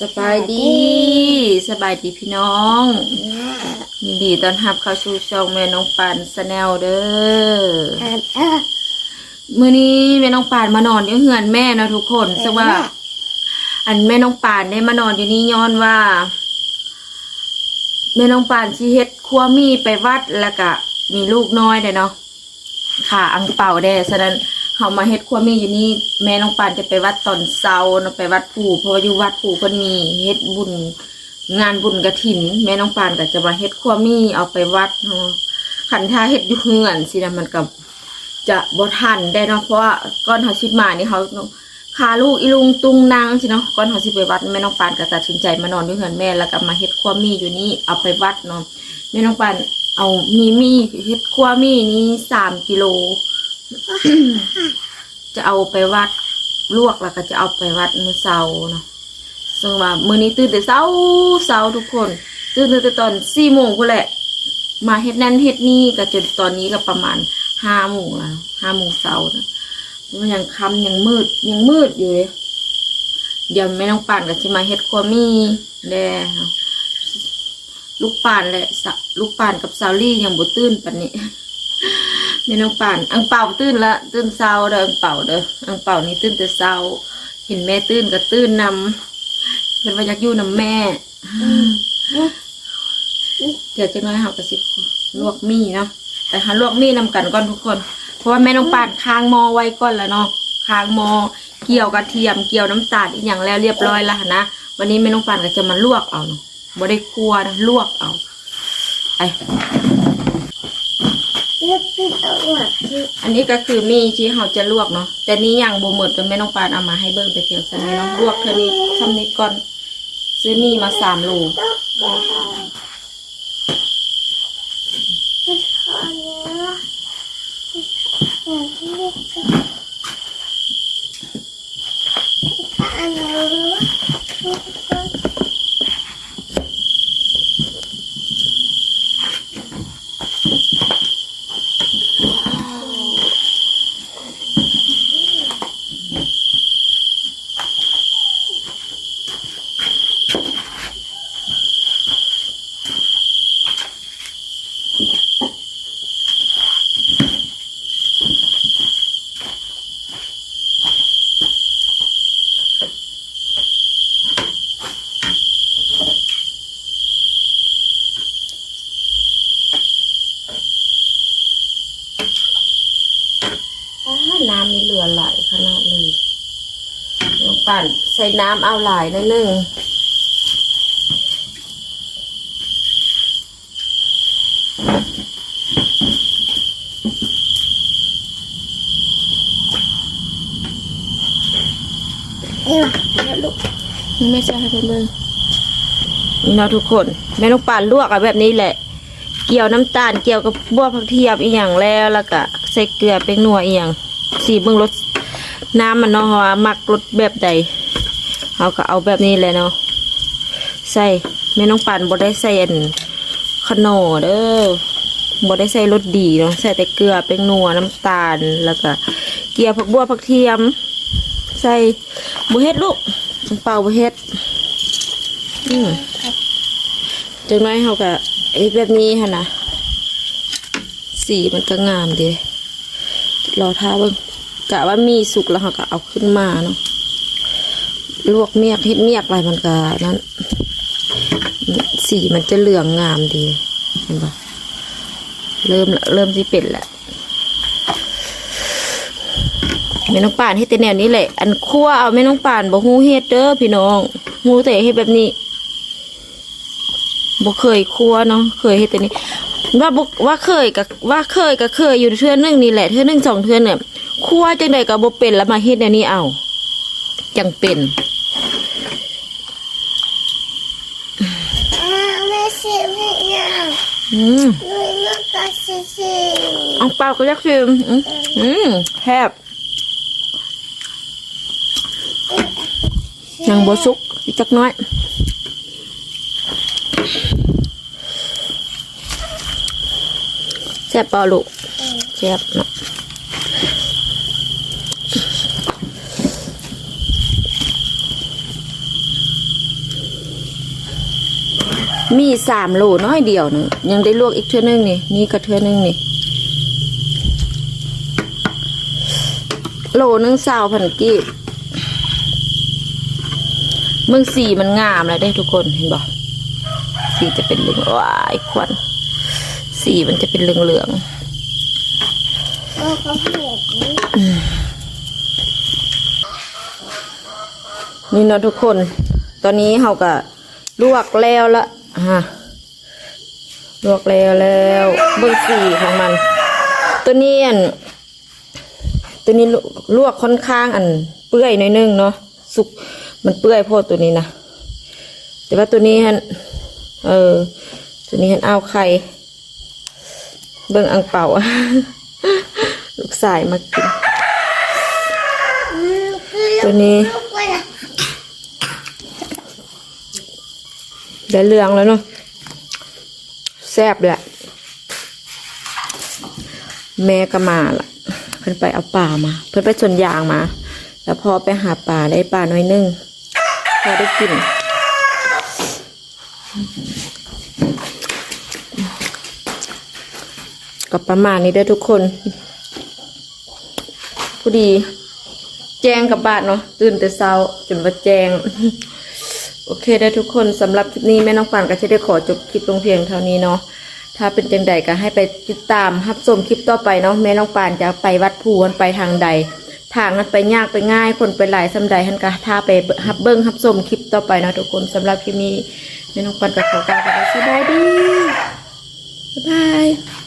สบายดี สบายดีพี่น้อง ยินดีต้อนรับเข้าสู่ช่องแม่น้องปานสแนลเด้อมื้อนี้แม่น้องปานมานอนอยู่เฮือนแม่เนาะทุกคนซึ่งว่า อันแม่น้องปานได้มานอนอยู่นี่ย้อนว่าแม่น้องปานสิเฮ็ดครัวมีไปวัดแล้วก็มีลูกน้อยเด้เนาะค่ะอังเป่าได้ฉะนั้น เฮามาเฮ็ดครัวมีอยู่นี่แม่น้องปานจะไปวัดตอนเช้าเนาะไปวัดปู่เพราะว่าอยู่วัดปู่เพิ่นมีเฮ็ดบุญงานบุญกฐิน แม่น้องปานก็จะมาเฮ็ดครัวมีเอาไปวัดเนาะคันถ้าเฮ็ดอยู่เฮือนสินะมันก็จะบ่ทันได้เนาะเพราะว่าก่อนเฮาสิดมานี่เขาคาลูกอีลุงตุงนางสิเนาะก่อนเฮาสิไปวัดแม่น้องปานก็ตัดสินใจมานอนอยู่เฮือนแม่แล้วก็มาเฮ็ดครัวมีอยู่นี่เอาไปวัดเนาะแม่น้องปานเอามีมีเฮ็ดครัวมีนี่สามกิโล จะเอาไปวัดลวกแล้วก็จะเอาไปวัดมือเช้าเนาะซึ่งว่ามือนี้ตื่นแต่เช้าเช้าทุกคน ตื่นแต่ตอนสี่โมงพุ่นแหละ มาเฮ็ดนั่นเฮ็ดนี่ก็จนตอนนี้ก็ประมาณห้าโมงแล้วห้าโมงเช้านะมันยังค่ำยังมืดยังมืดอยู่เลยเดี๋ยวแม่น้องป่านก็สิมาเฮ็ดครัวมีแด่ลูกป่านและลูกป่านกับสาวลี่ยังบ่ตื่นปานนี้ แม่น้องป่านอังเป่าตื่นละตื่นเช้าเด้ออังเป่าเด้ออังเป่านี่ตื่นแต่เช้า เห็นแม่ตื่นก็ตื่นนำเป็นว่าอยากอยู่นำแม่เดี๋ยวจะน้อยเฮาก็สิลวกมีเนาะแต่หาลวกมีนำกันก่อนทุกคน เพราะว่าแม่น้องป่านค้างหมอไว้ก่อนแล้วเนาะค้างหมอเกี่ยวกระเทียมเกี่ยวน้ำตาลอีกอย่างแล้วเรียบร้อยแล้วนะวันนี้แม่น้องป่านก็จะมาลวกเอาเนาะบ่ได้กลัวนะลวกเอาไอ อันนี้ก็คือมีที่เขาจะลวกเนาะแต่นี้ยังบ่หมดจนแม่น้องปานเอามาให้เบิ่งไปเพียงสักนิดเนาะลวกเท่านี้ทำนี้ก่อนซื้อนี่มาสามโลต้องเป็นคอเนื้ออย่างที่เรียกกันคอเนื้อทุกคน อ้าน้ำนี่เห ลือหลายขนาดเลยแม่น้องปานใส่น้ำเอาหลายหนิดนึงนี่ว่ะแล้วลูกไม่ใช่ให้เพิ่นเบิ่งนี่เนาะทุกคนแม่น้องปานลวกเอาแบบนี้แหละ เกี่ยวน้ำตาลเกี่ยวกับบัวผักเทียมอีหยังแล้วแล้วก็ใส่เกลือเป็นนัวอีหยัง สีเบิ่งรสน้ำมันเนาะว่ามักรสแบบใดเราก็เอาแบบนี้แหละเนาะใส่แม่น้องปานบ่ได้ใส่อันขนอเด้อบ่ได้ใส่รสดีเนาะใส่แต่เกลือเป็นนัวน้ำตาลแล้วก็เกลี่ยผักบัวผักเทียม ใส่บุเฮ็ดลูกเป่าบุเฮ็ดอืมจังน้อยเขาก็ไอ้แบบนี้ฮะนะสีมันก็งามดี รอท่าเบิ่งกะว่ามีสุกแล้วเขาก็เอาขึ้นมาเนาะลวกเมียกเฮ็ดเมียกอะไรมันก็นั้นสีมันจะเหลืองงามดีเห็นปะเริ่มละเริ่มที่เป็นแล้วแม่น้องป่านเฮ็ดแต่แนวนี้แหละ อันคั่วเอาแม่น้องป่านบ่ฮู้เฮ็ดเด้อพี่น้องฮู้แต่เฮ็ดแบบนี้บ่เคยคั่วเนาะเคยเฮ็ดแต่นี้ ว่าบ่ว่าเคยกับว่าเคยก็เคยอยู่เทื่อนึงนี่แหละเทื่อนึงสองเทื่อเนี่ยคั่วจังไดก็บ่เป็นแล้วมาเฮ็ดแนวนี้เอาจังเป็นอ้าวไม่สิไม่ยากอืมลุยมากก็สิสิเอังเปล่าก็ยักชิมอืมอืมแซ่บยังบ่สุกอีกจักหน้อยแซ่บปล่าลูกแซ่บเนาะมีสามโลน้อยเดียวนึงยังได้ลวกอีกเทื่อนึงนี่นี่ก็เทื่อนึงนี่โลนึงสาวพันกีบเมืองสีมันงามแล้วได้ทุกคนเห็นบ่สีจะเป็นเหลืองว้ายควัน สีมันจะเป็นเหลืองเหลืองโอ้เขาเห็นๆนี่เนาะทุกคน ตอนนี้เราก็ลวกแล้วละฮะลวกแล้วแล้วเบื้องสีของมัน ตัวนี้อันตัวนี้ลวลวกค่อนข้างอัน เปื่อยหน่อยนึงเนาะสุกมันเปื่อยโพดตัวนี้นะแต่ว่าตัวนี้ฮันเออตัวนี้ฮันเอาไข่ เบิ่งอังเป่าลูกสายมากิน ตัวนี้ลูกว่าน่ะได้เรืองแล้วเนาะแซ่บแหละแม่ก็มาละเพิ่นไปเอาป่ามา เพิ่นไปชนยางมา แล้วพอไปหาป่าได้ป่าน้อยนึงพอได้กิน ก็ประมาณนี้เด้อทุกคนผู้ดี แจ้งกับบาทเนาะตื่นแต่เช้าจนว่าแจ้งโอเคได้อทุกคนสำหรับคลิปนี้แม่น้องป่านก็จะได้ขอจบคลิปลงเพียงเท่านี้เนาะถ้าเป็นจังใดก็ให้ไปติดตามรับชมคลิปต่อไปเนาะแม่น้องป่านจะไปวัดภูมันไปทางใดทางนั้นไปยากไปง่ายคนไปหลายสำใดท่านก็ถ้าไปฮับเบิ้งฮับชมคลิปต่อไปเนาะทุกคนสำหรับคลิปนี้แม่น้องป่านก็ขอกล่าวคำว่าสบายดีบ๊ายบาย